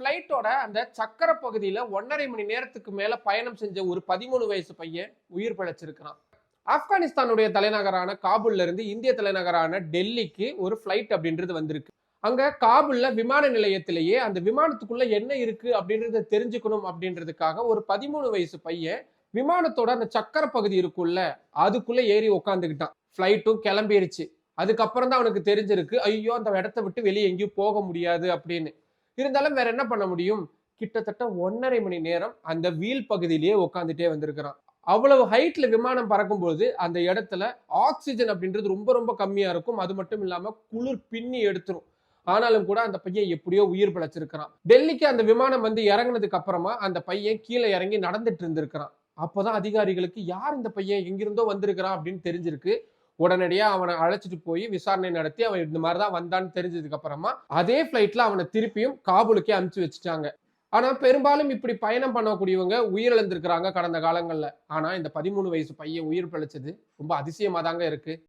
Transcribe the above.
ஃப்ளைட்டோட அந்த சக்கர பகுதியில் ஒன்றரை மணி நேரத்துக்கு மேலே பயணம் செஞ்ச ஒரு பதிமூணு வயசு பையன் உயிர் பிழைச்சிருக்கிறான். ஆப்கானிஸ்தானுடைய தலைநகரான காபூல்ல இருந்து இந்திய தலைநகரான டெல்லிக்கு ஒரு ஃப்ளைட் அப்படின்றது வந்திருக்கு. அங்க காபூல்ல விமான நிலையத்திலேயே அந்த விமானத்துக்குள்ள என்ன இருக்கு அப்படின்றத தெரிஞ்சுக்கணும் அப்படின்றதுக்காக ஒரு பதிமூணு வயசு பையன் விமானத்தோட அந்த சக்கர பகுதி இருக்குல்ல அதுக்குள்ள ஏறி உக்காந்துக்கிட்டான். ஃப்ளைட்டும் கிளம்பிருச்சு. அதுக்கப்புறம் தான் அவனுக்கு தெரிஞ்சிருக்கு ஐயோ அந்த இடத்த விட்டு வெளியே எங்கேயும் போக முடியாது அப்படின்னு. இருந்தாலும் வேற என்ன பண்ண முடியும்? கிட்டத்தட்ட ஒன்றரை மணி நேரம் அந்த வீல் பகுதியிலேயே உட்காந்துட்டே வந்திருக்கிறான். அவ்வளவு ஹைட்ல விமானம் பறக்கும்போது அந்த இடத்துல ஆக்சிஜன் அப்படின்றது ரொம்ப ரொம்ப கம்மியா இருக்கும். அது மட்டும் இல்லாம குளிர் பின்னி எடுத்துரும். ஆனாலும் கூட அந்த பையன் எப்படியோ உயிர் பிழைச்சிருக்கிறான். டெல்லிக்கு அந்த விமானம் வந்து இறங்கினதுக்கு அப்புறமா அந்த பையன் கீழே இறங்கி நடந்துட்டு இருந்திருக்கிறான். அப்போதான் அதிகாரிகளுக்கு யார் இந்த பையன்? எங்கிருந்தோ வந்திருக்கிறான் அப்படின்னு தெரிஞ்சிருக்கு. உடனடியாக அவனை அழைச்சிட்டு போய் விசாரணை நடத்தி அவன் இந்த மாதிரி தான் வந்தான்னு தெரிஞ்சதுக்கு அப்புறமா அதே ஃப்ளைட்டில் அவனை திருப்பியும் காபூலுக்கே அனுப்பிச்சு வச்சுட்டாங்க. ஆனா பெரும்பாலும் இப்படி பயணம் பண்ணக்கூடியவங்க உயிரிழந்திருக்கிறாங்க கடந்த காலங்கள்ல. ஆனா இந்த பதிமூணு வயசு பையன் உயிர் பிழைச்சது ரொம்ப அதிசயமா தாங்க இருக்கு.